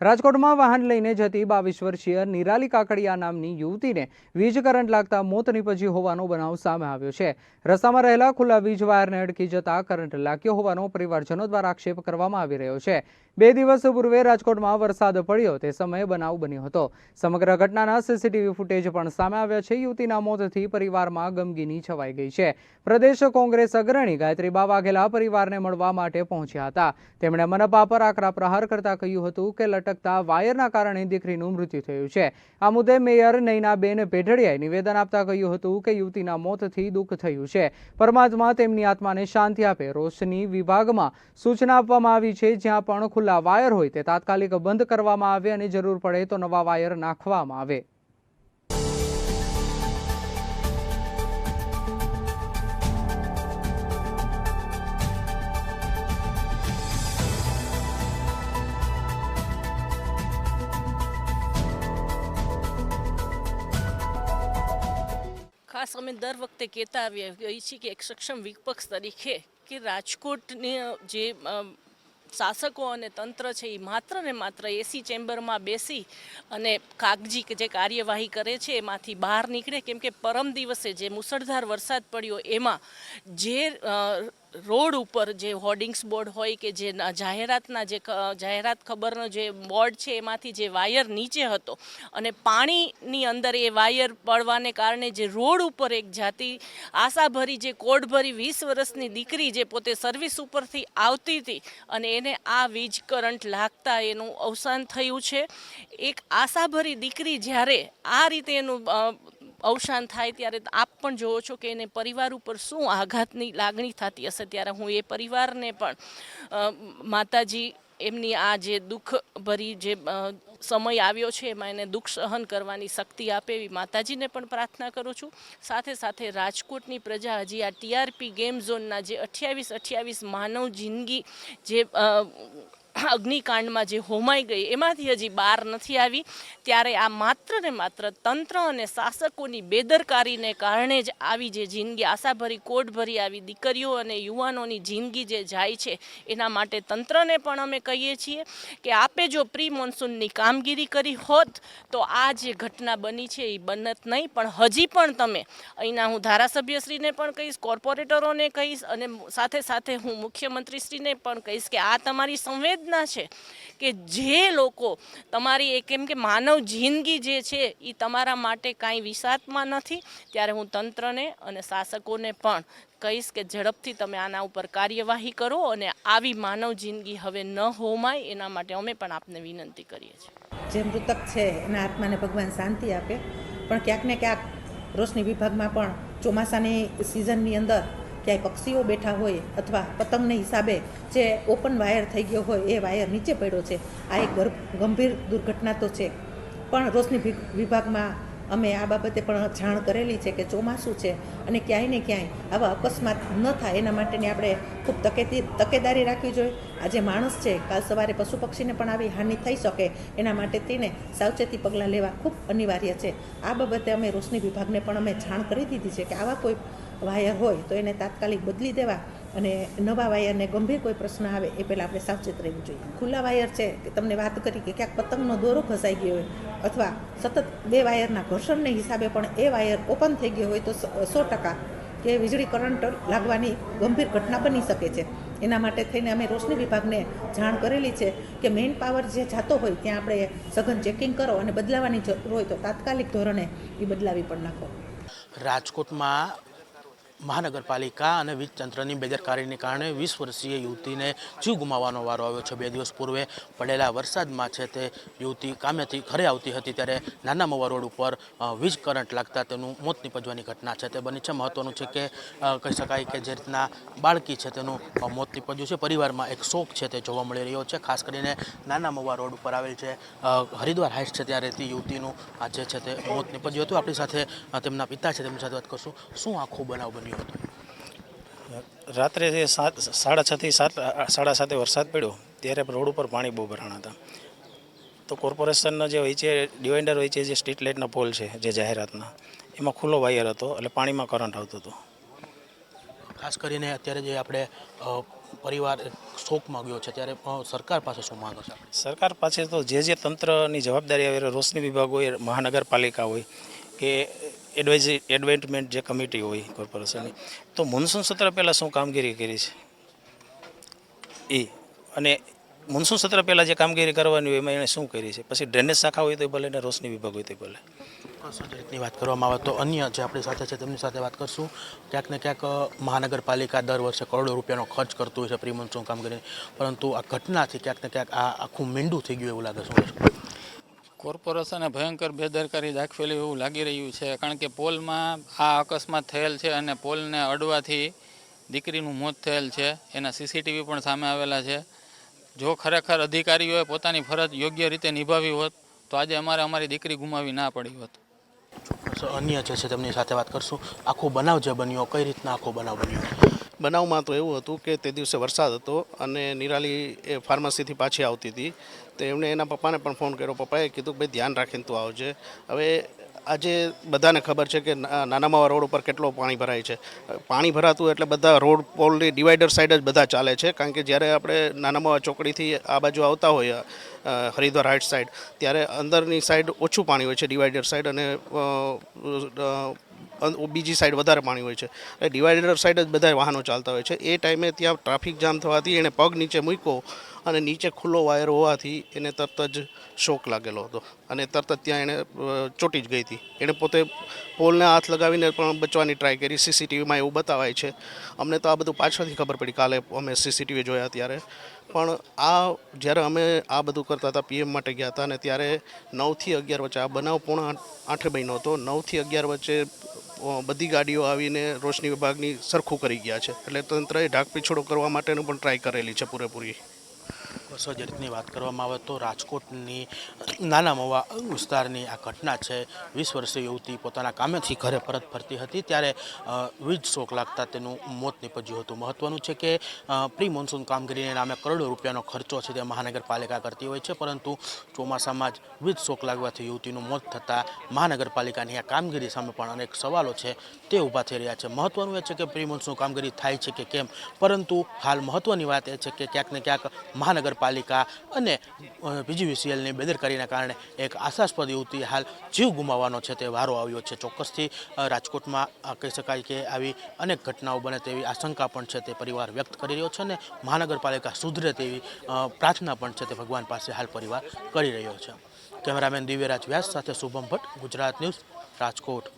રાજકોટમાં વાહન લઈને જતી બાવીસ વર્ષીય નિરાલી કાકડિયા નામની યુવતીને વીજ કરંટ લાગતા મોત નીપજ્યું હોવાનો બનાવ સામે આવ્યો છે. રસ્તામાં રહેલા ખુલ્લા વીજ વાયરને અડકી જતા કરંટ લાગ્યો હોવાનો પરિવારજનો દ્વારા આક્ષેપ કરવામાં આવી રહ્યો છે. બે દિવસ પૂર્વે રાજકોટમાં વરસાદ પડ્યો. તે સમયે બનાવ બન્યો હતો. સમગ્ર ઘટનાના સીસીટીવી ફૂટેજ પણ સામે આવ્યા છે. યુવતીના મોતથી પરિવારમાં ગમગીની છવાઈ ગઈ છે. પ્રદેશ કોંગ્રેસ અગ્રણી ગાયત્રીબા વાઘેલા પરિવારને મળવા માટે પહોંચ્યા હતા. તેમણે મનપા પર આકરા પ્રહાર કરતા કહ્યું હતું કે લટકતા વાયરના કારણે દીકરીનું મૃત્યુ થયું છે. આ મુદ્દે મેયર નૈનાબેન પેઢડિયાએ નિવેદન આપતા કહ્યું હતું કે યુવતીના મોતથી દુઃખ થયું છે. પરમાત્મા તેમની આત્માને શાંતિ આપે. રોશની વિભાગમાં સૂચના આપવામાં આવી છે. જ્યાં પણ ખુલ્લા વાયર હોય તે તાત્કાલિક બંધ કરવામાં આવે અને જરૂર પડે તો નવા વાયર નાખવામાં આવે. ખાસ અમે દર વખતે કહેતા આવીએ છીએ કે એક સક્ષમ વિપક્ષ તરીકે કે રાજકોટની જે શાસકો અને તંત્ર છે એ માત્ર ને માત્ર એસી ચેમ્બરમાં બેસી અને કાગજી કે જે કાર્યવાહી કરે છે એમાંથી બહાર નીકળે. કેમ કે પરમ દિવસે જે મુસળધાર વરસાદ પડ્યો એમાં જે રોડ ઉપર જે હોર્ડિંગ્સ બોર્ડ હોય કે જે જાહેરાતના જે જાહેરાત ખબરનો જે બોર્ડ છે, એમાંથી જે વાયર નીચે હતો અને પાણીની અંદર એ વાયર પડવાને કારણે જે રોડ ઉપર એક જાતિ આશાભરી જે કોડભરી વીસ વર્ષની દીકરી જે પોતે સર્વિસ ઉપરથી આવતી હતી અને એને આ વીજ કરંટ લાગતા એનું અવસાન થયું છે. એક આશાભરી દીકરી જ્યારે આ રીતે એનું અવસાન થાય ત્યારે આપ પણ જોવો છો કે એને પરિવાર ઉપર શું આઘાતની લાગણી થતી હશે? ત્યારે હું એ પરિવારને પણ માતાજી, એમની આ જે દુઃખભરી જે સમય આવ્યો છે, એમાં એને દુઃખ સહન કરવાની શક્તિ આપે એવી માતાજીને પણ પ્રાર્થના કરું છું. સાથે સાથે રાજકોટની પ્રજા હજી આ ટીઆરપી ગેમ ઝોનના જે અઠ્યાવીસ અઠ્યાવીસ માનવ જિંદગી જે અ, અગ્નિકાંડમાં જે હોમાઈ ગઈ એમાંથી હજી બહાર નથી આવી. ત્યારે આ માત્ર ને માત્ર તંત્ર અને શાસકોની બેદરકારીને કારણે જ આવી જે જિંદગી આશાભરી કોટભરી આવી દીકરીઓ અને યુવાનોની જિંદગી જે જાય છે એના માટે તંત્રને પણ અમે કહીએ છીએ કે આપે જો પ્રી મોન્સૂનની કામગીરી કરી હોત તો આ જે ઘટના બની છે એ બનત નહીં પણ હજી પણ તમે અહીંના હું ધારાસભ્યશ્રીને પણ કહીશ કોર્પોરેટરોને કહીશ અને સાથે સાથે હું મુખ્યમંત્રીશ્રીને પણ કહીશ કે આ તમારી સંવેદના છે કે જે લોકો તમારી એ કેમ કે માનવ જિંદગી જે છે એ તમારા માટે કાંઈ વિષાત્મા નથી. ત્યારે હું તંત્રને અને શાસકોને પણ કહીશ કે ઝડપથી તમે આના ઉપર કાર્યવાહી કરો અને આવી માનવ જિંદગી હવે ન હોમાય એના માટે અમે પણ આપને વિનંતી કરીએ છીએ. જે મૃતક છે એના આત્માને ભગવાન શાંતિ આપે. પણ ક્યાંક ને ક્યાંક રોશની વિભાગમાં પણ ચોમાસાની સિઝનની અંદર ક્યાંય પક્ષીઓ બેઠા હોય અથવા પતંગને હિસાબે જે ઓપન વાયર થઈ ગયો હોય એ વાયર નીચે પડ્યો છે. આ એક ગંભીર દુર્ઘટના તો છે. પણ રોશની વિભાગમાં અમે આ બાબતે પણ જાણ કરેલી છે કે ચોમાસું છે અને ક્યાંય ને ક્યાંય આવા અકસ્માત ન થાય. એના માટેની આપણે ખૂબ તકેતી, તકેદારી રાખવી જોઈએ. આજે માણસ છે, કાલ સવારે પશુ પક્ષીને પણ આવી હાનિ થઈ શકે. એના માટે તેને સાવચેતી પગલાં લેવા ખૂબ અનિવાર્ય છે. આ બાબતે અમે રોશની વિભાગને પણ અમે જાણ કરી દીધી છે કે આવા કોઈ વાયર હોય તો એને તાત્કાલિક બદલી દેવા અને નવા વાયરને ગંભીર કોઈ પ્રશ્ન આવે એ પહેલાં આપણે સાવચેત રહેવું જોઈએ. ખુલ્લા વાયર છે કે તમને વાત કરી કે ક્યાંક પતંગનો દોરો ફસાઈ ગયો હોય અથવા સતત બે વાયરના ઘર્ષણને હિસાબે પણ એ વાયર ઓપન થઈ ગયો હોય તો સો ટકા કે વીજળી કરંટ લાગવાની ગંભીર ઘટના બની શકે છે. એના માટે થઈને અમે રોશની વિભાગને જાણ કરેલી છે કે મેઇન પાવર જે જાતો હોય ત્યાં આપણે સઘન ચેકિંગ કરો અને બદલાવાની જરૂર હોય તો તાત્કાલિક ધોરણે એ બદલાવી પણ નાખો. રાજકોટમાં મહાનગરપાલિકા અને વીજ તંત્રની બેદરકારીને કારણે વીસ વર્ષીય યુવતીને જીવ ગુમાવવાનો વારો આવ્યો છે. બે દિવસ પૂર્વે પડેલા વરસાદમાં છે તે યુવતી કામેથી ઘરે આવતી હતી ત્યારે નાના મવા રોડ ઉપર વીજ કરંટ લાગતા તેનું મોત નીપજવાની ઘટના છે. તે બની છે મહત્વનું છે કે કહી શકાય કે જે રીતના બાળકી છે તેનું મોત નીપજ્યું છે. પરિવારમાં એક શોક છે તે જોવા મળી રહ્યો છે. ખાસ કરીને નાના મવા રોડ ઉપર આવેલ છે હરિદ્વાર હાઇટ્સ છે ત્યાં રહેતી યુવતીનું આ જે છે તે મોત નીપજ્યું હતું. આપણી સાથે તેમના પિતા છે. તેમની સાથે વાત કરશું. શું આખું બનાવ બન્યો? હતો રાત્રે જે સાત સાડા છથી સાત સાડા સાતે વરસાદ પડ્યો ત્યારે રોડ ઉપર પાણી બહુ ભરાણા હતા. તો કોર્પોરેશનનો જે હોય છે ડિવાઇડર હોય છે જે સ્ટ્રીટ લાઇટના પોલ છે જે જાહેરાતના એમાં ખુલ્લો વાયર હતો એટલે પાણીમાં કરંટ આવતો હતો. ખાસ કરીને અત્યારે જે આપણે પરિવાર શોક માગ્યો છે ત્યારે સરકાર પાસે શું માંગ છે? સરકાર પાસે તો જે જે તંત્રની જવાબદારી આવે રોશની વિભાગ હોય મહાનગરપાલિકા હોય કે એડવાઇઝરી એડવાઇટમેન્ટ જે કમિટી હોય કોર્પોરેશનની, તો મોન્સૂન સત્ર પહેલાં શું કામગીરી કરી છે? એ અને મોન્સૂન સત્ર પહેલાં જે કામગીરી કરવાની હોય એમાં એણે શું કરી છે? પછી ડ્રેનેજ શાખા હોય તો ભલે અને રોશની વિભાગ હોય તો ભલે. રીતની વાત કરવામાં આવે તો અન્ય જે આપણી સાથે છે તેમની સાથે વાત કરશું. ક્યાંક ને ક્યાંક મહાનગરપાલિકા દર વર્ષે કરોડો રૂપિયાનો ખર્ચ કરતું હોય છે પ્રી મોન્સૂન કામગીરી પરંતુ આ ઘટનાથી ક્યાંક ને ક્યાંક આ આખું મીંડું થઈ ગયું એવું લાગે કહેશો? કોર્પોરેશને ભયંકર બેદરકારી દાખવેલી એવું લાગી રહ્યું છે, કારણ કે પોલમાં આ અકસ્માત થયેલ છે અને પોલને અડવાથી દીકરીનું મોત થયેલ છે. એના સીસીટીવી પણ સામે આવેલા છે. જો ખરેખર અધિકારીઓએ પોતાની ફરજ યોગ્ય રીતે નિભાવી હોત, તો આજે અમારે અમારી દીકરી ગુમાવી ના પડી હોત. અન્ય જે છે તેમની સાથે વાત કરશું. આખો બનાવ જે બન્યો, કઈ રીતના આખો બનાવ બન્યો? બનાવમાં તો એવું હતું કે તે દિવસે વરસાદ હતો અને નિરાલી એ ફાર્મસીથી પાછી આવતી હતી. તો એમણે એના પપ્પાને પણ ફોન કર્યો. પપ્પાએ કીધું કે, ભાઈ, ધ્યાન રાખીને તું આવજે. હવે આજે બધાને ખબર છે કે ના- નાના માવા રોડ ઉપર કેટલો પાણી ભરાય છે. પાણી ભરાતું એટલે બધા રોડ પોલની ડિવાઈડર સાઈડ જ બધા ચાલે છે. કારણ કે જ્યારે આપણે નાના માવા ચોકડીથી આ બાજુ આવતા હોઈએ હરિદ્વાર રાઈટ સાઈડ, ત્યારે અંદરની સાઈડ ઓછું પાણી હોય છે, ડિવાઈડર સાઈડ અન- બીજી સાઈડ વધારે પાણી હોય છે. એટલે ડિવાઈડર સાઈડ જ બધા વાહનો ચાલતા હોય છે. એ ટાઈમે ત્યાં ટ્રાફિક જામ થવાથી એણે પગ નીચે મૂક્યો અને નીચે ખુલ્લો વાયર હોવાથી એને તરત જ શોક લાગેલો હતો. અને તરત જ ત્યાં એણે ચોટી જ ગઈ હતી. એણે પોતે પોલને હાથ લગાવીને પણ બચવાની ટ્રાય કરી. સીસીટીવીમાં એવું બતાવાય છે. અમને તો આ બધું પાછળથી ખબર પડી. કાલે અમે સીસીટીવી જોયા ત્યારે. પણ આ જ્યારે અમે આ બધું કરતા હતા પીએમ માટે ગયા હતા અને ત્યારે નવથી અગિયાર વચ્ચે આ બનાવ પૂર્ણ આઠે મહિનો હતો. નવથી અગિયાર વચ્ચે બધી ગાડીઓ આવીને રોશની વિભાગની સરખું કરી ગયા છે. એટલે તંત્રએ ઢાક પીછોડો કરવા માટેનું પણ ટ્રાય કરેલી છે પૂરેપૂરી. બસો વાત કરવામાં આવે તો રાજકોટની નાના મવા વિસ્તારની આ ઘટના છે. વીસ વર્ષીય યુવતી પોતાના કામેથી ઘરે પરત ફરતી હતી ત્યારે વીજ શોક લાગતા તેનું મોત નીપજ્યું હતું. મહત્વનું છે કે પ્રી મોન્સૂન કામગીરીને નામે કરોડો રૂપિયાનો ખર્ચો છે તે મહાનગરપાલિકા કરતી હોય છે, પરંતુ ચોમાસામાં જ વીજ શોક લાગવાથી યુવતીનું મોત થતાં મહાનગરપાલિકાની આ કામગીરી સામે પણ અનેક સવાલો છે તે ઊભા થઈ રહ્યા છે. મહત્વનું એ છે કે પ્રી મોન્સૂન કામગીરી થાય છે કે કેમ? પરંતુ હાલ મહત્વની વાત એ છે કે ક્યાંક ને ક્યાંક મહાનગરપાલિકા અને પીજીવીસીએલની બેદરકારીના કારણે એક આશાસ્પદ યુવતી હાલ જીવ ગુમાવવાનો છે તે વારો આવ્યો છે. ચોક્કસથી રાજકોટમાં કહી શકાય કે આવી અનેક ઘટનાઓ બને તેવી આશંકા પણ છે તે પરિવાર વ્યક્ત કરી રહ્યો છે અને મહાનગરપાલિકા સુધરે તેવી પ્રાર્થના પણ છે તે ભગવાન પાસે હાલ પરિવાર કરી રહ્યો છે. કેમેરામેન દિવ્યરાજ વ્યાસ સાથે શુભમ ભટ્ટ, ગુજરાત ન્યૂઝ, રાજકોટ.